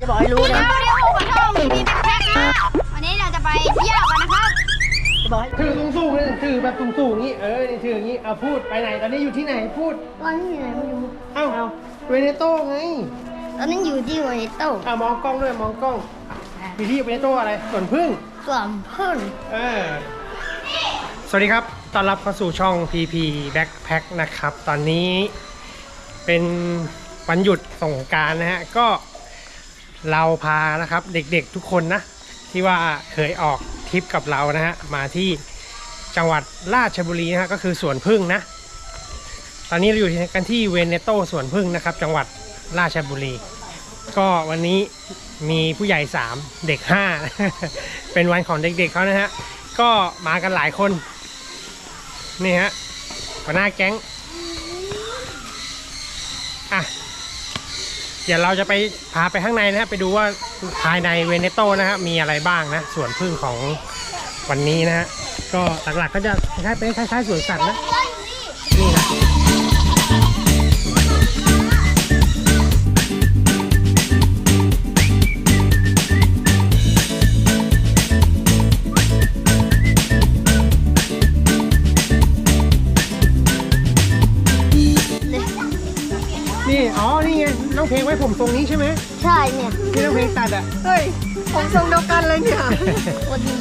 จะบอกให้รู้นะสวัสดีครับผมช่องมีแพ็คนะวันนี้เราจะไปเที่ยวกันนะครับจะบอกให้ถือสูงๆเลยถือแบบสูงๆอย่างนี้ เออนี่ถืออย่างนี้เอาพูดไปไหนตอนนี้อยู่ที่ไหนพูดตอนนี้อยู่ไหนไม่รู้เอ้าเวเนโต้ไงตอนนี้อยู่ที่วานิโต้อ่ามองกล้องด้วยมองกล้องอยู่ที่เวเนโต้อะไรสวนพึ่งส่วนพึ่งเออสวัสดีครับต้อนรับเข้าสู่ช่อง PP Backpack นะครับ ตอนนี้เป็นวันหยุดสงกรารนะฮะก็ เราพานะครับเด็กๆทุกคนนะ ที่ว่าเคยออกทริปกับเรานะฮะมาที่จังหวัดราชบุรีนะฮะก็คือสวนพึ่งนะ ตอนนี้เราอยู่กันที่เวเนโตสวนพึ่งนะครับ จังหวัดราชบุรี ก็วันนี้มีผู้ใหญ่ 3 เด็ก 5 เป็นวันของเด็กๆเขานะฮะก็มากันหลายคน นี่ฮะหัวหน้าแก๊งอะ เดี๋ยวเราจะไปพาไปข้างในนะฮะไปดูว่าภายในเวเนโตนะฮะมีอะไรบ้างนะสวนพึ่งของวันนี้นะฮะก็หลักๆก็จะคล้ายๆเป็นคล้ายๆสวนสัตว์นะ เพลงไว้ผมตรงนี้ใช่ไหมใช่เนี่ยที่น้องเพลงตัดอะเฮ้ยผมทรงเดียวกันเลยเนี่ยวันดี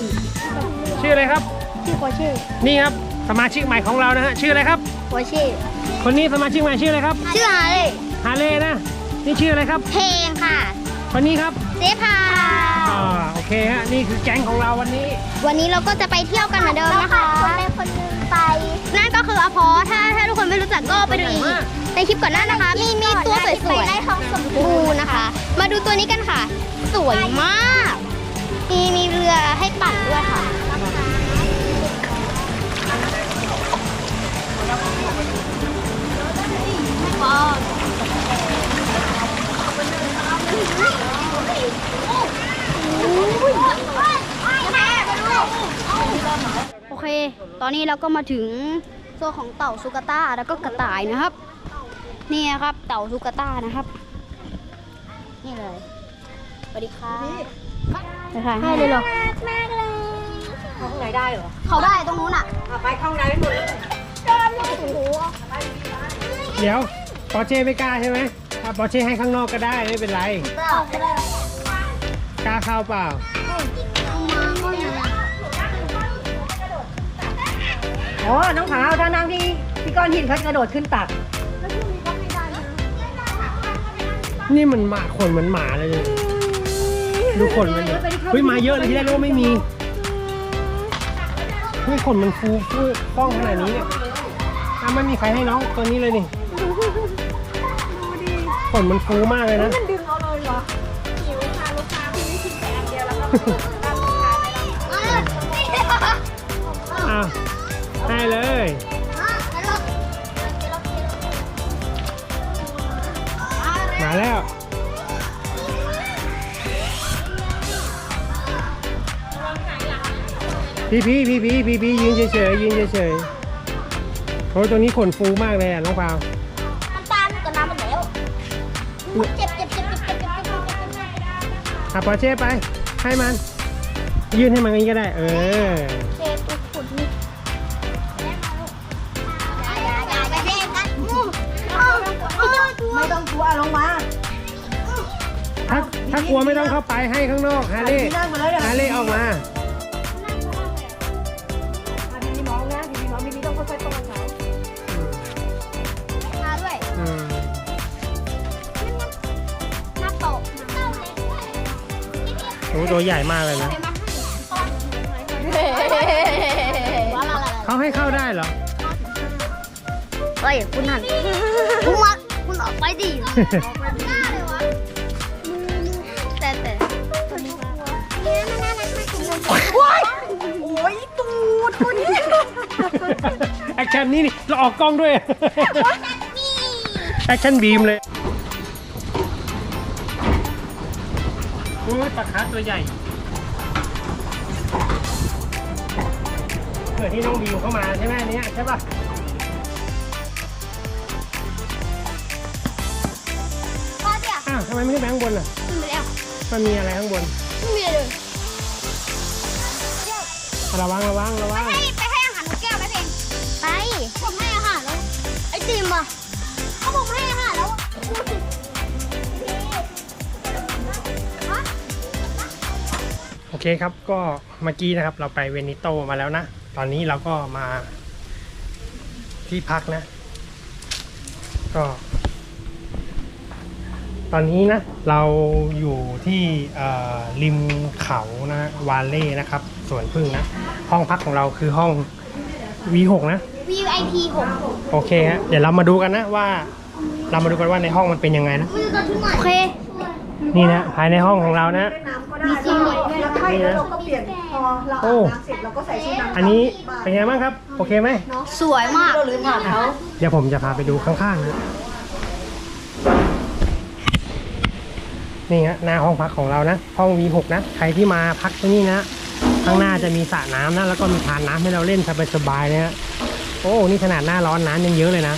ชื่ออะไรครับ ชื่อโคชื่อนี่ครับสมาชิกใหม่ของเรานะฮะชื่ออะไรครับโคชื่อคนนี้สมาชิกใหม่ชื่ออะไรครับ ชื่อฮาเล่ฮาเล่นะ นี่ชื่ออะไรครับ เพลงค่ะ คนนี้ครับเซพาอ่าโอเคฮะนี่คือแก๊งของเราวันนี้ วันนี้เราก็จะไปเที่ยวกันเหมือนเดิมนะคะคนใดคนหนึ่ง ไป นั่นก็คืออพอถ้าถ้าทุกคนไม่รู้จักก็ไปดูอีกในคลิปก่อนหน้านะคะ มีมีตัวสวยๆได้ทองสมบูรณ์นะคะ มาดูตัวนี้กันค่ะ สวยมาก มีมีเรือให้ปั่นด้วยค่ะโอ เค ตอนนี้เราก็มาถึงโซนของเต่าสุกาต้าแล้วก็กระต่ายนะครับ นี่นะครับ เต่าสุกาต้านะครับ นี่เลยสวัสดีครับไปถ่ายให้เลยเหรอเข้าข้างในได้เหรอ เขาได้ตรงนู้นอะเอาไปเข้าข้างในไม่หมดเลยเดี๋ยวปอเช่ไม่กล้าใช่ไหมถ้าปอเช่ให้ข้างนอกก็ได้ไม่เป็นไร กล้าเข้าเปล่า อ๋อ น้องขาวถ้านั่งที่ที่ก้อนหินเขากระโดดขึ้นตักนี่มันหมาขนเหมือนหมาเลยเนี่ยดูขนมันดิเฮ้ยมาเยอะเลยที่แรกนึกว่าไม่มีเฮ้ยขนมันฟูฟูป้องขนาดนี้เนี่ยอะไม่มีใครให้น้องตัวนี้เลยนี่ขนมันฟูมากเลยนะ มันดึงเอาเลยเหรออ้าว งเลย มาแล้ว พี่พี่พี่พี่พี่พี่ยืนเฉยๆยืนเฉยๆโอ้ยตรงนี้ขนฟูมากเลยอะน้องพาวอะปอเช่ไป ให้มัน ยื่นให้มันงี้ก็ได้ เออ ถ้าถ้ากลัวไม่ต้องเข้าไปให้ข้างนอกฮาเล่พี่นั่งมาแล้วเดี๋ยวฮาเล่ออกมาพี่พี่มองนะพี่พี่มองพี่พี่ต้องค่อยๆป้อนเขามาด้วยอืมหน้าโตะโอ้ตัวใหญ่มากเลยนะว้าวเขาให้เข้าได้เหรอ เฮ้ย คุณหันคุณมาคุณออกไปดิแต่ คนนี้แอคชั่นนี่นี่เราออกกล้องด้วยแอคชั่นบีมเลยโอ้ยปลาคาร์ฟตัวใหญ่เหมือนที่น้องบิวเข้ามาใช่ไหมอันเนี้ยใช่ป่ะพ่อเดี๋ยวอ้าวทำไมไม่ได้แบงค์บนอะขึ้นไปแล้วอมันมีอะไรข้างบน ไม่มีเลย ระวังระวังระวัง ให้ไปให้อาหารนกแก้วไหมเพนไปผมให้อาหารแล้วไอติมอะเขาผมให้อาหารแล้วพูดสิฮะโอเคครับก็เมื่อกี้นะครับเราไปเวนิโตมาแล้วนะ ตอนนี้เราก็มาที่พักนะ ก็ ตอนนี้นะ เราอยู่ที่เอ่อริมเขานะ วาเล่นะครับ สวนพึ่งนะ ห้องพักของเราคือห้อง V6 นะ VIP ผมโอเคฮะเดี๋ยวเรามาดูกันนะว่า เรามาดูกันว่าในห้องมันเป็นยังไงนะ โอเค นี่นะภายในห้องของเรานะ น้ำก็ได้แล้วใช่แล้วเราก็เปลี่ยนพอเราโอ้อาบน้ำเสร็จเราก็ใส่ชุดน้ำอันนี้เป็นไงบ้างครับ โอเคไหม สวยมาก เราลืมถามเขาเดี๋ยวผมจะพาไปดูข้างๆนะนี่ฮะหน้าห้องพักของเรานะ ห้อง V6 นะ ใครที่มาพักที่นี่นะ ข้างหน้าจะมีสระน้ำนะแล้วก็มีทานน้ำให้เราเล่นสบายๆนะฮะโอ้นี่ขนาดหน้าร้อนน้ำยังเยอะเลยนะ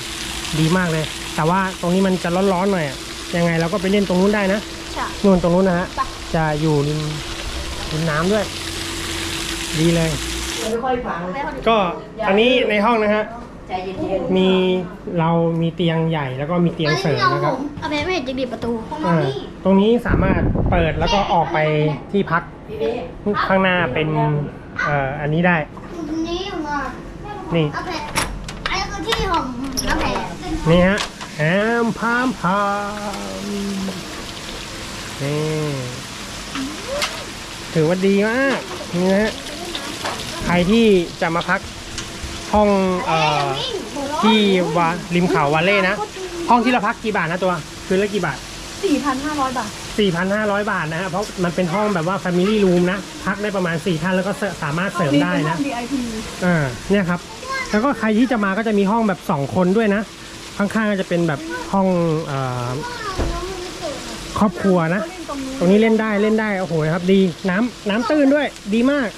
ดีมากเลย แต่ว่าตรงนี้มันจะร้อนๆหน่อยอะยังไงเราก็ไปเล่นตรงนู้นได้นะใช่นู่นตรงนู้นนะฮะจะอยู่ริมริมน้ำด้วย ดีเลยไม่ค่อยฟังก็อันนี้ในห้องนะฮะใจเย็นมีเรามีเตียงใหญ่แล้วก็มีเตียงเสริมนะครับเอาไปไม่เห็นจะดีประตูอ่า ตรงนี้สามารถเปิดแล้วก็ออกไปที่พักข้างหน้าเป็นเอ่ออันนี้ได้ นี่มานี่เอาไปอันนี้คือที่ของน้ำแผลนี่ฮะแอมพามพามนี่ถือว่าดีมากนี่นะฮะใครที่จะมาพักห้องเอ่อที่วาริมเขาวาเล่นะ ห้องที่เราพักกี่บาทนะตัว คืนละกี่บาท สี่พันห้าร้อยบาท 4,500 บาทนะฮะเพราะมันเป็นห้องแบบว่า Family Room นะ พักได้ประมาณ 4 ท่านแล้วก็เสสามารถเสริมได้นะ VIP อ่าเนี่ยครับ แล้วก็ใครที่จะมาก็จะมีห้องแบบ 2 คนด้วยนะ ข้างๆก็จะเป็นแบบห้องเอ่อครอบครัวนะ ตรงนี้เล่นได้เล่นได้ โอ้โหครับ ดีน้ำน้ำตื้นด้วยดีมาก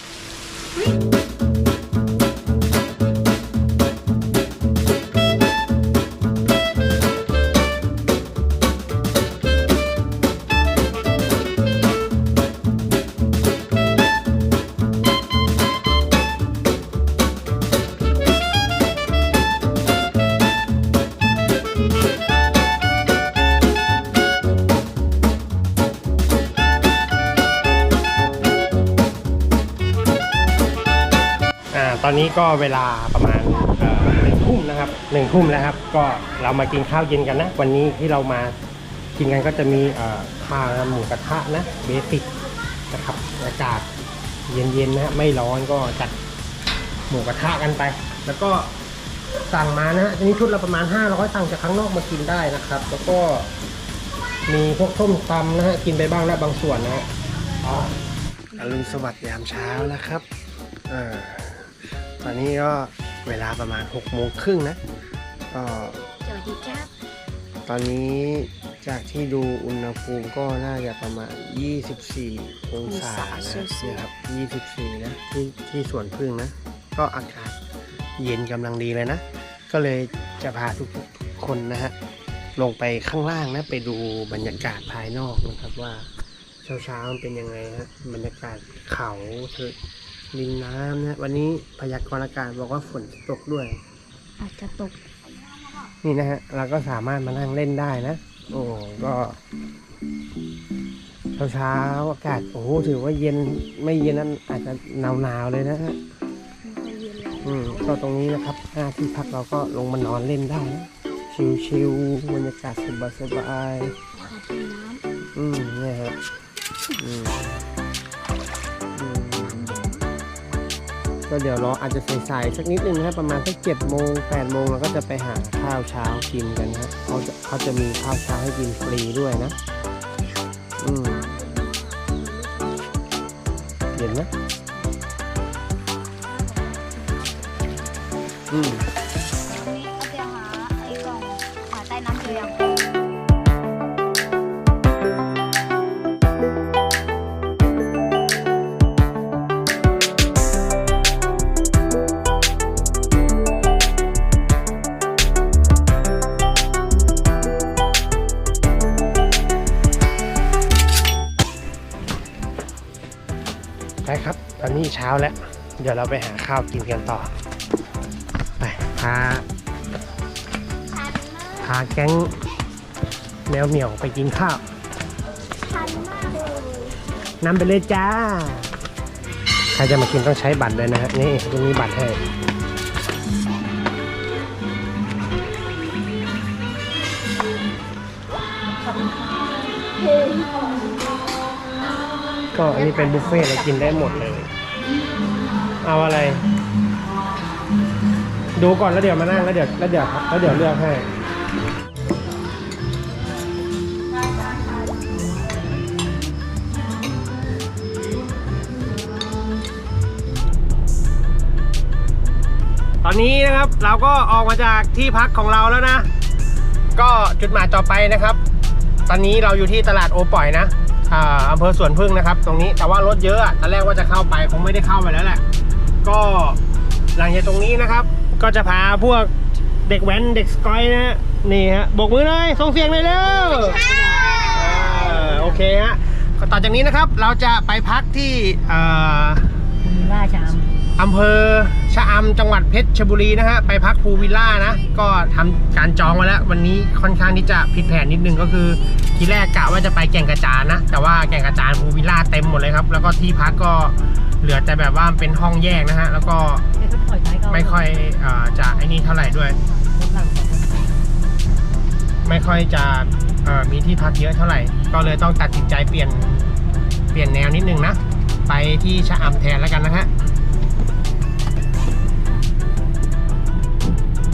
อ่าตอนนี้ก็เวลาประมาณหนึ่งทุ่มนะครับหนึ่งทุ่มแล้วครับ ก็เรามากินข้าวเย็นกันนะ วันนี้ที่เรามากินกันก็จะมีข้าวหมูกระทะนะเบสิกนะครับอากาศเย็นๆนะฮะไม่ร้อนก็จัดหมูกระทะกันไป แล้วก็สั่งมานะฮะทีนี้ชุดละประมาณ500สั่งจากข้างนอกมากินได้นะครับ แล้วก็มีพวกส้มตำนะฮะกินไปบ้างแล้วบางส่วนนะฮะอ๋ออรุณสวัสดิ์ยามเช้านะครับอ่า ตอนนี้ก็เวลาประมาณ6กโมงครึ่งนะก็สวัสดีครับตอนนี้จากที่ดูอุณหภูมิก็น่าจะประมาณ 24 องศานะเนี่ยครับ 24 นะที่ที่สวนพึ่งนะ ก็อากาศเย็นกำลังดีเลยนะ ก็เลยจะพาทุกคนนะฮะลงไปข้างล่างนะไปดูบรรยากาศภายนอกนะครับว่าเช้าเช้าๆมันเป็นยังไงฮะบรรยากาศเขาเธอ ริมน้ำนะวันนี้พยากรณ์อากาศบอกว่าฝนจะตกด้วย อาจจะตก นี่นะฮะ เราก็สามารถมานั่งเล่นได้นะ โอ้ก็เช้าเช้าๆอากาศโอ้โหถือว่าเย็นไม่เย็นนั้นอาจจะหนาวหนาวๆเลยนะฮะอืมก็ตรงนี้นะครับหน้าที่พักเราก็ลงมานอนเล่นได้นะชิวๆบรรยากาศสบายๆอืมเนี่ยฮะอืม ก็เดี๋ยวรออาจจะสายๆสักนิดนึงนะครับประมาณสักเจ็ดโมงแปดโมงเราก็จะไปหาข้าวเช้ากินกันนะเขาจะเขาจะมีข้าวเช้าให้กินฟรีด้วยนะ อืมเห็นไหมอืม ช้าแล้ว เดี๋ยวเราไปหาข้าวกินกันต่อ ไปพาชันมากพาแก๊งแมวเหมียวไปกินข้าวชันมากเลยนำไปเลยจ้า ใครจะมากินต้องใช้บัตรเลยนะฮะ นี่ตรงนี้บัตรให้ก็อันนี้เป็นบุฟเฟ่ต์เรากินได้หมดเลย เอาอะไร ดูก่อนแล้วเดี๋ยวมานั่งแล้วเดี๋ยวแล้วเดี๋ยวแล้วเดี๋ยวเลือกให้ตอนนี้นะครับเราก็ออกมาจากที่พักของเราแล้วนะ ก็จุดหมายต่อไปนะครับ ตอนนี้เราอยู่ที่ตลาดโอปล่อยนะอ่าอำเภอสวนพึ่งนะครับ ตรงนี้แต่ว่ารถเยอะอะตอนแรกว่าจะเข้าไปคงไม่ได้เข้าไปแล้วแหละ ก็หลังจากตรงนี้นะครับ ก็จะพาพวกเด็กแว้นเด็กสกอยนะฮะนี่ฮะโบกมือหน่อยส่งเสียงหน่อยเร็วอ่าโอเคฮะก็ต่อจากนี้นะครับเราจะไปพักที่อ่ามีล่าชามอำเภอชะอำจังหวัดเพชรบุรีนะฮะไปพักพูลวิลล่านะ ก็ทำการจองไว้แล้ว วันนี้ค่อนข้างที่จะผิดแผนนิดนึงก็คือ ทีแรกกะว่าจะไปแก่งกระจานนะ แต่ว่าแก่งกระจานพูลวิลล่าเต็มหมดเลยครับ แล้วก็ที่พักก็ เหลือแต่แบบว่าเป็นห้องแยกนะฮะ แล้วก็ให้เขาปล่อยท้ายเขาไม่ค่อยเอ่อจะไอ้นี่เท่าไหร่ด้วยรถหลังไม่ค่อยจะเอ่อมีที่พักเยอะเท่าไหร่ ก็เลยต้องตัดสินใจเปลี่ยนเปลี่ยนแนวนิดนึงนะ ไปที่ชะอำแทนแล้วกันนะฮะ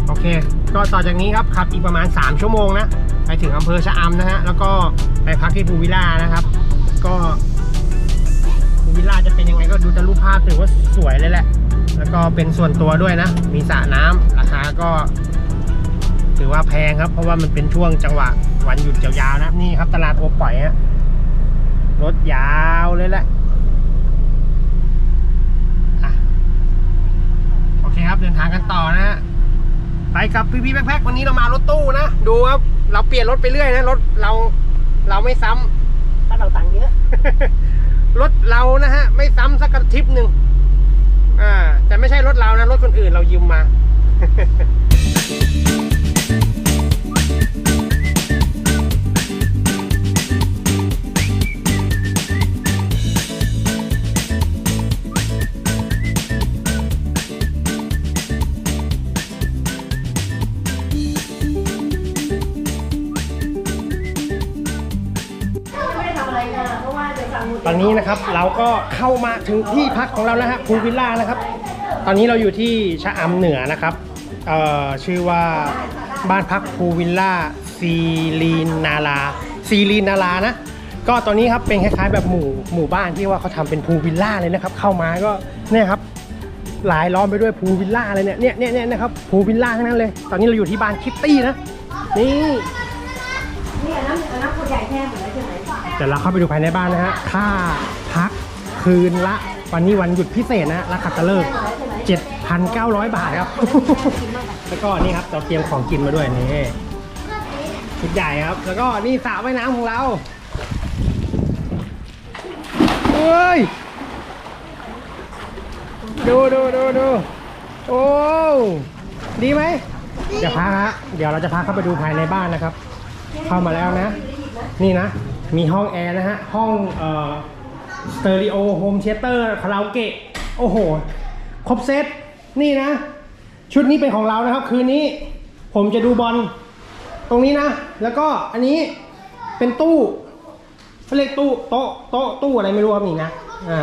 โอเค ก็ต่อจากนี้ครับขับอีกประมาณ 3 ชั่วโมงนะ ไปถึงอำเภอชะอำนะฮะ แล้วก็ไปพักที่ภูวิลล่านะครับ ก็ภู วิลล่าจะเป็นยังไงก็ดูจากรูปภาพถือว่าสวยเลยแหละ แล้วก็เป็นส่วนตัวด้วยนะ มีสระน้ำราคาก็ ถือว่าแพงครับ เพราะว่ามันเป็นช่วงจังหวะวันหยุดยาวๆนะนี่ครับตลาดโอปล่อยฮะรถยาวเลยแหละโอเคครับเดินทางกันต่อนะฮะไปกับพี่พี่แพ็ควันนี้เรามารถตู้นะ ดูครับ เราเปลี่ยนรถไปเรื่อยนะ รถเราเราไม่ซ้ำถ้าเราตังค์เยอะ รถเรานะฮะ ไม่ซ้ำสักกระทริปหนึ่งอ่าแต่ไม่ใช่รถเรานะ รถคนอื่นเรายืมมา ตอนนี้นะครับเราก็เข้ามาถึงที่พักของเราแล้วฮะพูลวิลล่านะครับ ตอนนี้เราอยู่ที่ชะอำเหนือนะครับเอ่อชื่อว่าบ้านพักพูลวิลล่าซีลีนาลาซีลีนาลานะ ก็ตอนนี้ครับเป็นคล้ายๆ แบบหมู่หมู่บ้านที่ว่าเขาทำเป็นพูลวิลล่าเลยนะครับ เข้ามาก็เนี่ยครับ หลายล้อมไปด้วยพูลวิลล่าเลยเนี่ยเนี่ยเนี่ยเนี่ยนะครับพูลวิลล่าทั้งนั้นเลย ตอนนี้เราอยู่ที่บ้านคิตตี้นะนี่ นี่อันนั้นอันนั้นคนใหญ่แท้หมดแล้วใช่ไหม เดี๋ยวเราเข้าไปดูภายในบ้านนะฮะ ค่าพักคืนละ วันนี้วันหยุดพิเศษนะราคาตะเลิก7,900 บาทครับ แล้วก็นี่ครับเราเตรียมของกินมาด้วยนี่ชุดใหญ่ครับ แล้วก็นี่สระว่ายน้ำของเราเฮ้ย ดูดูดูดูโอ้ดีไหมเดี๋ยวพาฮะเดี๋ยวเราจะพาเข้าไปดูภายในบ้านนะครับ เข้ามาแล้วนะ นี่นะ มีห้องแอร์นะฮะ ห้องเอ่อสเตอริโอโฮมเชเตอร์คาราโอเกะ โอ้โห ครบเซต นี่นะ ชุดนี้เป็นของเรานะครับ คืนนี้ผมจะดูบอลตรงนี้นะ แล้วก็อันนี้เป็นตู้เขาเรียกตู้โต๊ะโต๊ะตู้อะไรไม่รู้ครับนี่นะ อ่า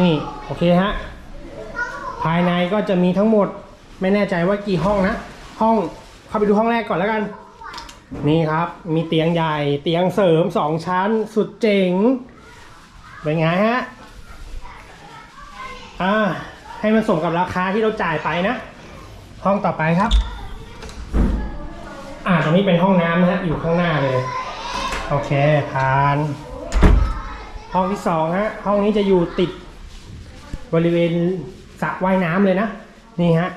นี่ โอเคฮะ ภายในก็จะมีทั้งหมด ไม่แน่ใจว่ากี่ห้องนะ ห้องเข้าไปดูห้องแรกก่อนแล้วกัน นี่ครับมีเตียงใหญ่เตียงเสริมสองชั้นสุดเจ๋ง เป็นไงฮะ อ่า ให้มันสมกับราคาที่เราจ่ายไปนะ ห้องต่อไปครับ อ่าตรงนี้เป็นห้องน้ำนะฮะ อยู่ข้างหน้าเลย โอเคผ่าน ห้องที่สองฮะ ห้องนี้จะอยู่ติดบริเวณสระว่ายน้ำเลยนะ นี่ฮะ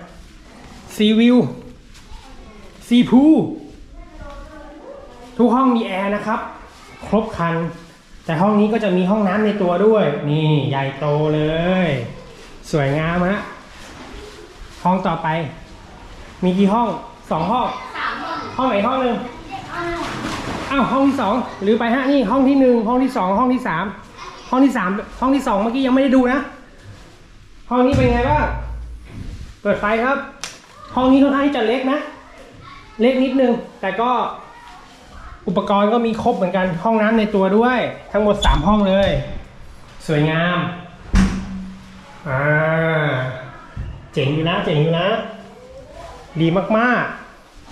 ซีวิวซีพู ทุกห้องมีแอร์นะครับ ครบครัน แต่ห้องนี้ก็จะมีห้องน้ำในตัวด้วย นี่ใหญ่โตเลย สวยงามฮะห้องต่อไป มีกี่ห้องสองห้องห้องไหนห้องหนึ่งอ้าวห้องที่สองหรือไปฮะนี่ห้องที่หนึ่งห้องที่สองห้องที่สามห้องที่สามห้องที่สองเมื่อกี้ยังไม่ได้ดูนะ ห้องนี้เป็นไงบ้างเปิดไฟครับ ห้องนี้ค่อนข้างที่จะเล็กนะ เล็กนิดนึงแต่ก็ อุปกรณ์ก็มีครบเหมือนกันห้องน้ำในตัวด้วย ทั้งหมด 3 ห้องเลย สวยงามอ่าเจ๋งอยู่นะเจ๋งอยู่นะดีมาก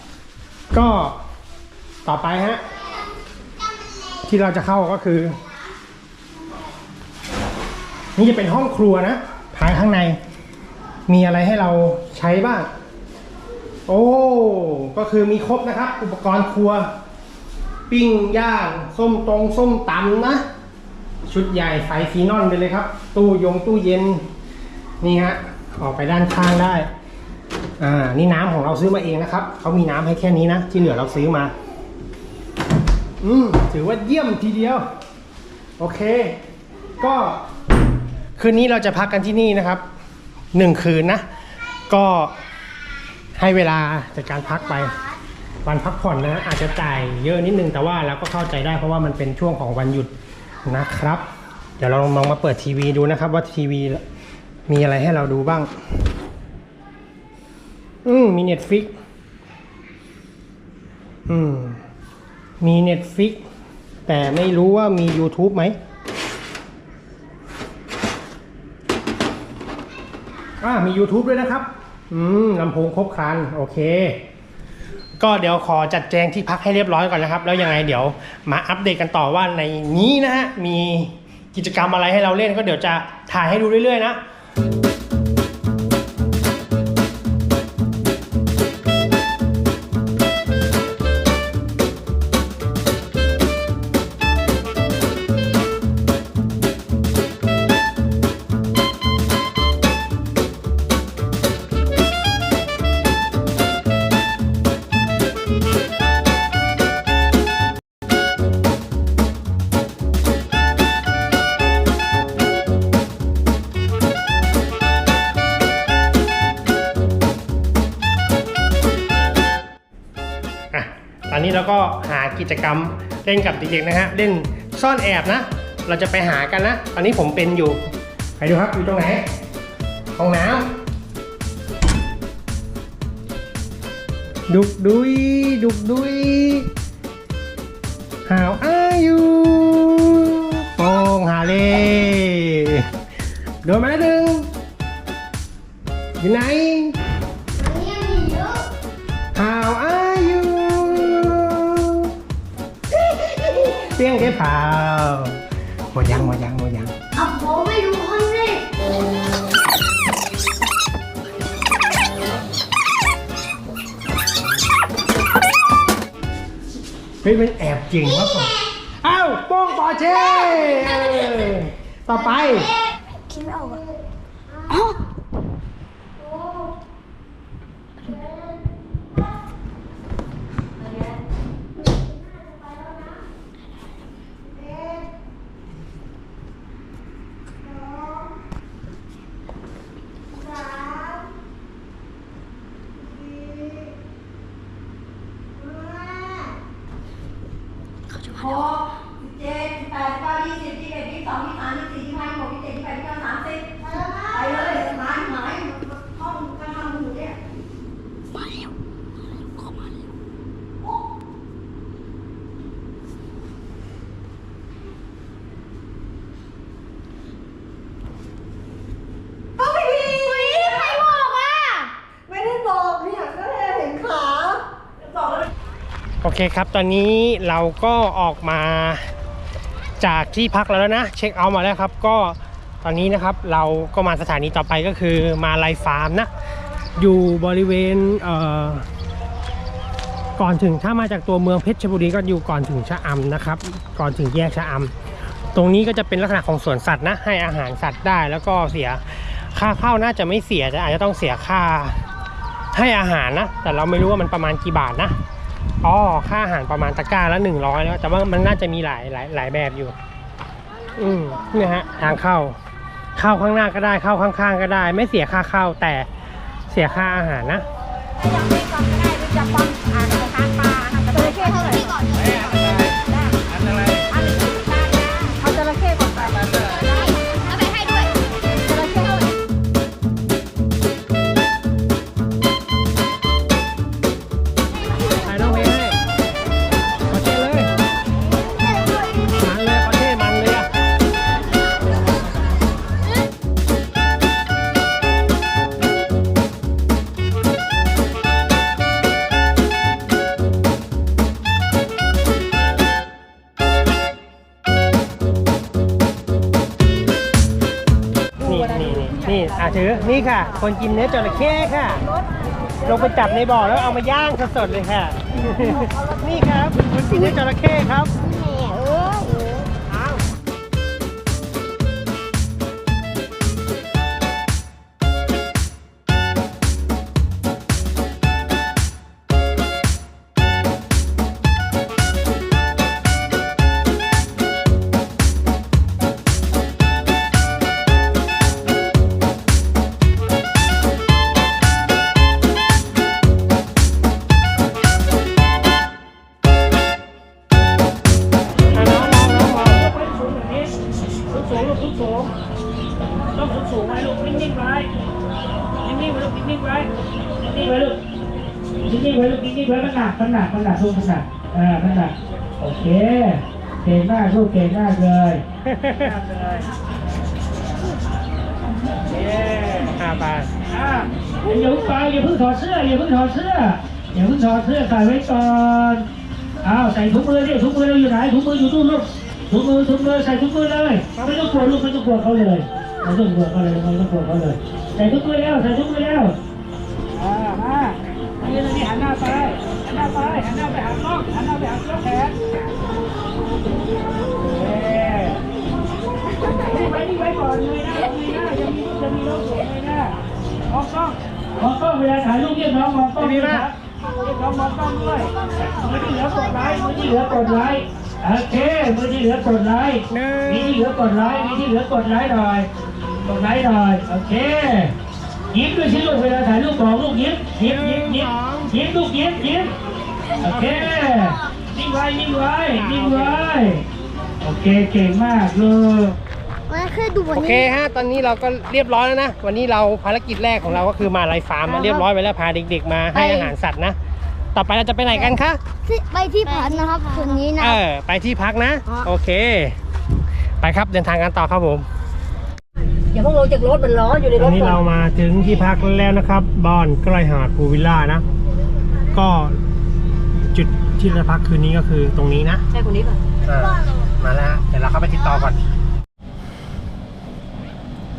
ๆ ก็ต่อไปฮะ ที่เราจะเข้าก็คือ นี่จะเป็นห้องครัวนะภายข้างใน มีอะไรให้เราใช้บ้าง โอ้ ก็คือมีครบนะครับ อุปกรณ์ครัว ปิ้งย่าง ส้มตรงส้มตำนะ ชุดใหญ่ไฟฟีนอนไปเลยครับ ตู้ยงตู้เย็น นี่ฮะ ออกไปด้านข้างได้ อ่า นี่น้ำของเราซื้อมาเองนะครับ เขามีน้ำให้แค่นี้นะ ที่เหลือเราซื้อมา อืมถือว่าเยี่ยมทีเดียว โอเค ก็คืนนี้เราจะพักกันที่นี่นะครับหนึ่งคืนนะ ก็ให้เวลาจากการพักไป วันพักผ่อนนะอาจจะจ่ายเยอะนิดนึงแต่ว่าเราก็เข้าใจได้เพราะว่ามันเป็นช่วงของวันหยุดนะครับ เดี๋ยวเราลองมาเปิดทีวีดูนะครับ ว่าทีวีมีอะไรให้เราดูบ้าง อืมมีเน็ตฟิกอืมมีเน็ตฟิกแต่ไม่รู้ว่ามี YouTube ไหมอ่ามี YouTube ด้วยนะครับ อืมลำโพงครบครัน โอเค ก็เดี๋ยวขอจัดแจงที่พักให้เรียบร้อยก่อนนะครับ แล้วยังไงเดี๋ยวมาอัปเดตกันต่อว่าในนี้นะฮะมีกิจกรรมอะไรให้เราเล่นก็เดี๋ยวจะถ่ายให้ดูเรื่อยๆนะ กิจกรรมเล่นกับเด็กๆนะฮะเล่นซ่อนแอบนะ เราจะไปหากันนะ ตอนนี้ผมเป็นอยู่ไปดูครับอยู่ตรงไหนห้องน้ำดุกดุยดุกดุย How are you โป่งหาเล่โดนมาแล้วหนึ่งอยู่ไหน สียงกี่เผาหมดยังหมดยังหมดยังอะผมไม่รู้คนเลยเฮ้ยมันแอบจริงมากกว่าอ้าวโป้งปอเช่เออต่อไป คิดไม่ออกอะ หกเจ็ดแปดเก้ายี่สิบยี่สิบเอ็ดยี่สิบสองยี่สิบสามยี่สิบสี่ยี่สิบห้ายี่สิบหกยี่สิบเจ็ดยี่สิบแปดยี่สิบเก้าสามสิบไปเลยหมายหมายห้องกระทำหนูเนี่ย ก็ไม่มี ใครบอกอะ ไม่ได้บอกเนี่ยก็แค่เห็นขาบอกแล้ว โอ เคครับ ตอนนี้เราก็ออกมาจากที่พักแล้วนะ เช็คเอาท์มาแล้วครับ ก็ตอนนี้นะครับเราก็มาสถานีต่อไปก็คือมาไลฟาร์มนะ อยู่บริเวณเอ่อก่อนถึงถ้ามาจากตัวเมืองเพชรบุรีก็อยู่ก่อนถึงชะอำนะครับ ก่อนถึงแยกชะอำตรงนี้ก็จะเป็นลักษณะของสวนสัตว์นะ ให้อาหารสัตว์ได้แล้วก็เสียค่าเข้าน่าจะไม่เสียแต่อาจจะต้องเสียค่าให้อาหารนะ แต่เราไม่รู้ว่ามันประมาณกี่บาทนะ อ๋อค่าอาหารประมาณตะกร้าละหนึ่งร้อยแล้ว แต่ว่ามันน่าจะมีหลายหลายหลายแบบอยู่ อืมเนี่ยฮะทางเข้า เข้าข้างหน้าก็ได้เข้าข้างๆก็ได้ ไม่เสียค่าเข้าแต่เสียค่าอาหารนะที่ก่อนเอา นี่ค่ะ คนกินเนื้อจระเข้ค่ะ ลงไปจับในบ่อแล้วเอามาย่างสดๆเลยค่ะ นี่ครับคนกินเนื้อจระเข้ครับ ก่งมากลูกเก่งมากเลยมากเลยเย้อ่าไปอ่าอย่าเพิ่งไปอย่าเพิ่งถอดเสื้ออย่าเพิ่งถอดเสื้ออย่าเพิ่งถอดเสื้อใส่ไว้ก่อนอ้าวใส่ถุงมือดิถุงมือเราอยู่ไหนถุงมืออยู่นู่นลูกถุงมือถุงมือใส่ถุงมือเลยไม่ต้องกลัวลูกไม่ต้องกลัวเขาเลยไม่ต้องกลัวเขาเลยไม่ต้องกลัวเขาเลยใส่ถุงมือแล้วใส่ถุงมือแล้วอ่ามาอันนี้นี่หันหน้าไปหันหน้าไปหันหน้าไปหากล้องหันหน้าไปหากล้องแขน ไว้นี่ไว้ก่อนเลยนะเลยนะจะมีจะมีน้องสวยเลยนะมองกล้องมองกล้องเวลาถ่ายรูปเรียกน้องมองกล้องด้วยครับเรียกน้องมองกล้องด้วยมือที่เหลือกดไลค์มือที่เหลือกดไลค์โอเคมือที่เหลือกดไลค์มีที่เหลือกดไลค์มีที่เหลือกดไลค์หน่อยกดไลค์หน่อยโอเคยิ้มด้วยสิลูกเวลาถ่ายรูปบอกลูกยิ้มยิ้มยิ้มยิ้มยิ้มลูกยิ้มยิ้มโอเคนิ่งไว้นิ่งไว้นิ่งไว้โอเคเก่งมากลูก มันคือดูโอเคฮะตอนนี้เราก็เรียบร้อยแล้วนะ วันนี้เราภารกิจแรกของเราก็คือมาไลฟ์ฟาร์มมาเรียบร้อยไปแล้วพาเด็กๆ มาให้อาหารสัตว์นะ ต่อไปเราจะไปไหนกันคะไปที่พันนะครับคืนนี้นะ เออ ไปที่พักนะอ๋อโอเค ไปครับเดินทางกันต่อครับผมอย่าเพิ่งลงจากรถมันร้อนอยู่ในตรอนถนี้ก่อเรานมาถึงที่พักแล้วนะครับบ้านใกล้หาดพูลวิลล่านะ ก็จุดที่เราพักคืนนี้ก็คือตรงนี้นะ ใช่คนนี้ป่ะอ่ามาแล้วฮะเดี๋ยวเราเข้าไปติดต่อก่อน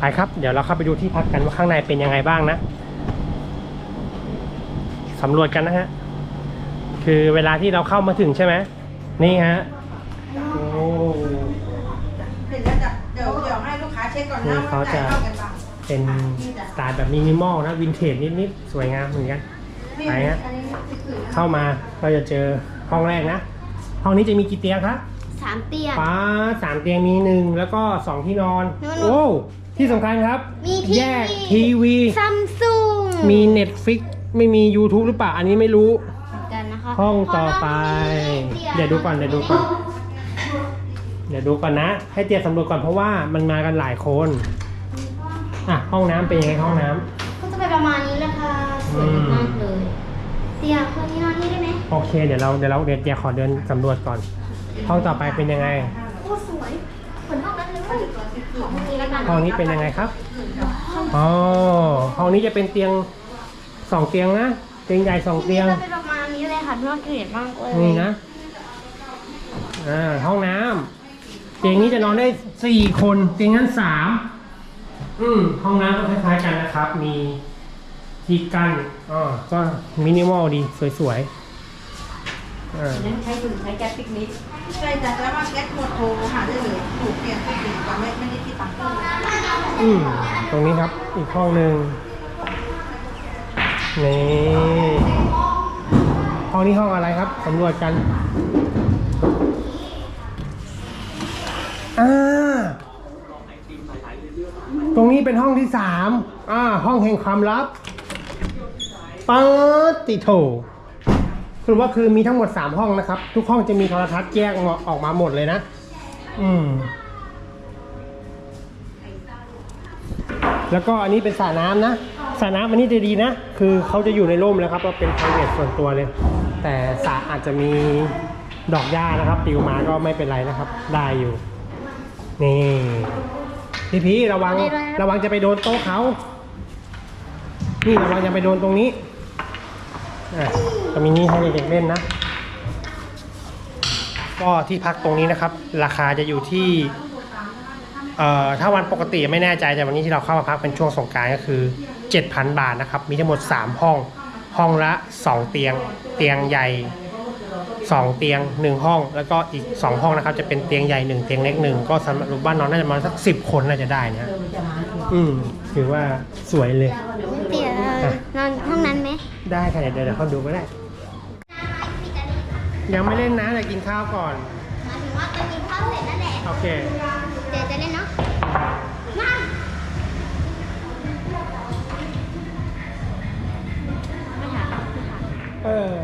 ไปครับ เดี๋ยวเราเข้าไปดูที่พักกันว่าข้างในเป็นยังไงบ้างนะสำรวจกันนะฮะ คือเวลาที่เราเข้ามาถึงใช่ไหมนี่ฮะโอ้เสร็จแล้วจะเดี๋ยวเดี๋ยวให้ลูกค้าเช็คก่อนนี่นะเขาว่าจะจ่ายเท่ากันป่ะเป็นสไตล์แบบมินิมอลนะวินเทจนิดๆสวยงามเหมือนกันนี่ไหนฮะอันนี้สิบสี่นะเข้ามาก็จะเจอห้องแรกนะ ห้องนี้จะมีกี่เตียงคะสามเตียงป้าสามเตียงมีหนึ่งแล้วก็สองที่นอนนอนโอ้ ที่สำคัญครับ มีทีวีแยกทีวี ซัมซุงมี Netflix ไม่มี YouTube หรือเปล่า อันนี้ไม่รู้เหมือนกันนะคะห้องต่อไปห้องเดี๋ยวดูก่อน เดี๋ยวดูก่อน เดี๋ยวดูก่อนนะ ให้เตียสำรวจก่อนเพราะว่ามันมากันหลายคน อะ ห้องน้ำเป็นยังไงห้องน้ำ ก็จะเป็นประมาณนี้เลยค่ะสวยมากเลยเตียงคนนี้นอนนี่ได้ไหมโอเค เดี๋ยวเราเดี๋ยวเราเดี๋ยวเดี๋ยวขอเดินสำรวจก่อน ห้องต่อไปเป็นยังไง ห้องนี้แล้วกันห้องนี้เป็นยังไงครับอ๋อห้องนี้จะเป็นเตียงสองเตียงนะเตียงใหญ่สองเตียงจะเป็นประมาณนี้เลยค่ะน่าเกลียดมากเลยนี่นะอ่าห้องน้ำเตียงนี้จะนอนได้สี่คนเตียงนั้นสามอืมห้องน้ำก็คล้ายๆกันนะครับ มีที่กั้นอ๋อก็มินิมอลดีสวยๆอ่านั้นใช้ถึงใช้แก๊สปิกนิก ใช่แต่แล้วว่าแก๊สหมดโทรหาได้เลยถูกเปลี่ยนปิกนิกแต่ไม่ไม่ได้ที่ตังค์อืมตรงนี้ครับอีกห้องหนึ่งนี่ห้องนี้ห้องอะไรครับสำรวจกันอ่าตรงนี้เป็นห้องที่สามอ่าห้องแห่งความลับปัติโถ สรุปว่าคือมีทั้งหมดสามห้องนะครับ ทุกห้องจะมีโทรทัศน์แยกออกมาหมดเลยนะ อืม แล้วก็อันนี้เป็นสระน้ำนะสระน้ำอันนี้จะดีนะ คือเขาจะอยู่ในร่มแล้วครับว่าเป็น p r i v a t ส่วนตัวเลย แต่สระอาจจะมีดอกหญ้านะครับปลิวมาก็ไม่เป็นไรนะครับ ได้อยู่ นี่พี่พีระวังได้ด้วยนะระวังจะไปโดนโต๊ะเขา นี่ระวังจะไปโดนตรงนี้อะ จะมีนี่ให้เด็กๆเล่นนะ ก็ที่พักตรงนี้นะครับ ราคาจะอยู่ที่เอ่อถ้าวันปกติไม่แน่ใจแต่วันนี้ที่เราเข้ามาพักเป็นช่วงสงกรารก็คือ 7,000 บาทนะครับ มีทั้งหมด 3 ห้อง ห้องละ 2 เตียง เตียงใหญ่ 2 เตียง 1 ห้อง แล้วก็อีก 2 ห้องนะครับ จะเป็นเตียงใหญ่ 1 เตียงเล็กหนึ่งก็สำหรับบ้านนอนน่าจะประมาณสัก 10 คนน่าจะได้นะอืมถือว่าสวยเลยเตี๋ยนอนห้องนั้นไหม ได้ค่ะเดี๋ยวเดี๋ยวเขาดูก็ได้ ยังไม่เล่นนะแต่กินข้าวก่อน หมายถึงว่าไปกินข้าวเสร็จนั่นแหละ โอเค เดี๋ยวจะเล่นเนาะ มา ไม่ถามเออ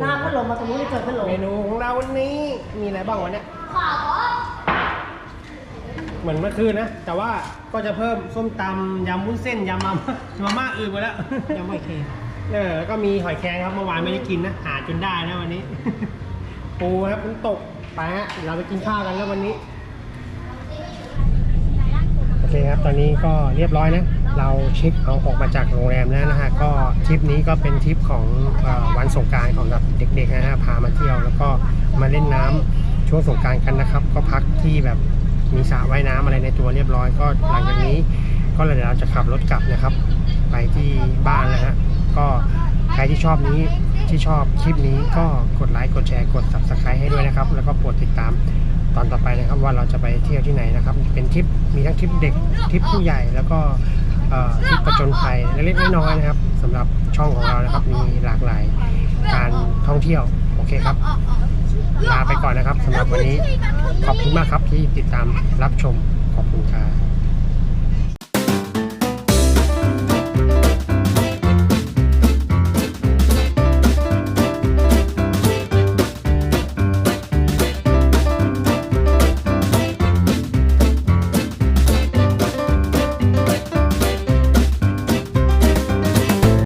หน้าพัดลมมาตรงนี้เจอพัดลมเมนูของเราวันนี้มีอะไรบ้างวะเนี่ย ขอเหมือนเมื่อคืนนะ แต่ว่าก็จะเพิ่มส้มตำยำวุ้นเส้นยำมามาม่าอื่นไปแล้วยังไม่เคย เออแล้วก็มีหอยแครงครับเมื่อวานไม่ได้กินนะหาจนได้นะวันนี้ ปูครับมันตกไปฮะเดี๋ยวเราไปกินข้าวกันแล้ววันนี้โอเคครับ ตอนนี้ก็เรียบร้อยนะ เราเช็คเอาออกมาจากโรงแรมแล้วนะฮะก็ทริปนี้ก็เป็นทริปของอวันสงการของแบบเด็กๆนะฮะพามาเที่ยวแล้วก็มาเล่นน้ำช่วงสงการกันนะครับ ก็พักที่แบบมีสระว่ายน้ำอะไรในตัวเรียบร้อยก็หลังจากนี้ ก็เดี๋ยวเราจะขับรถกลับนะครับ ไปที่บ้านนะฮะ ก็ใครที่ชอบนี้ที่ชอบคลิปนี้ก็กดไลค์กดแชร์กด subscribe ให้ด้วยนะครับ แล้วก็โปรดติดตามตอนต่อไปนะครับว่าเราจะไปเที่ยวที่ไหนนะครับ เป็นทริปมีทั้งทริปเด็กทริปผู้ใหญ่แล้วก็ทริปประจนภัยเล็กๆน้อยๆนะครับสำหรับช่องของเรานะครับมีหลากหลายการท่องเที่ยวโอเคครับลาไปก่อนนะครับสำหรับวันนี้ขอบคุณมากครับที่ติดตามรับชมขอบคุณครับ